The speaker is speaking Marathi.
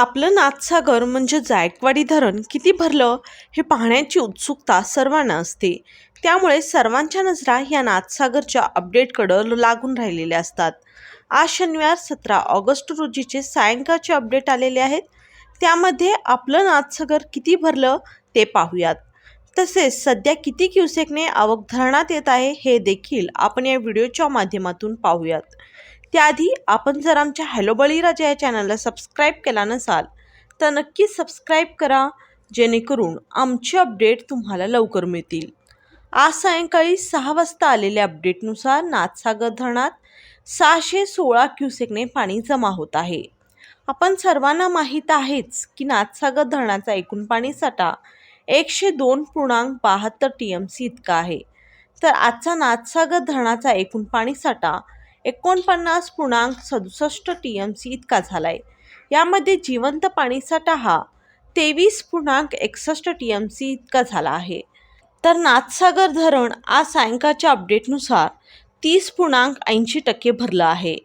आपलं नाथसागर म्हणजे जायकवाडी धरण किती भरलं हे पाहण्याची उत्सुकता सर्वांना असते. त्यामुळे सर्वांच्या नजरा या नाथसागरच्या अपडेटकडं ल- लागून राहिलेल्या असतात. आज शनिवार सतरा ऑगस्ट रोजीचे सायंकाळचे अपडेट आलेले आहेत. त्यामध्ये आपलं नाथसागर किती भरलं ते पाहूयात. तसेच सध्या किती क्युसेकने आवक धरणात येत आहे हे देखील आपण या व्हिडिओच्या माध्यमातून पाहूयात. त्याआधी आपण जर आमच्या हॅलो बळीराजा या चॅनलला सबस्क्राईब केला नसाल तर नक्की सबस्क्राईब करा जेणेकरून आमचे अपडेट तुम्हाला लवकर मिळतील. आज सायंकाळी सहा वाजता आलेल्या अपडेटनुसार नाथसागर धरणात सहाशे सोळा क्युसेकने पाणी जमा होत आहे. आपण सर्वांना माहीत आहेच की नाथसागर धरणाचा एकूण पाणीसाठा एकशे दोन पूर्णांक बहात्तर टी एम सी इतका आहे. तर आजचा नाथसागर धरणाचा एकूण पाणीसाठा एकोणपन्नास पूर्णांक सदुसष्ट टी एम सी इतका झाला आहे यामध्ये जिवंत पाणीसाठा हा तेवीस पूर्णांक एकसष्ट टी एम सी इतका झाला आहे. तर नाथसागर धरण आज सायंकाळच्या अपडेटनुसार तीस पूर्णांक ऐंशी टक्के भरलं आहे.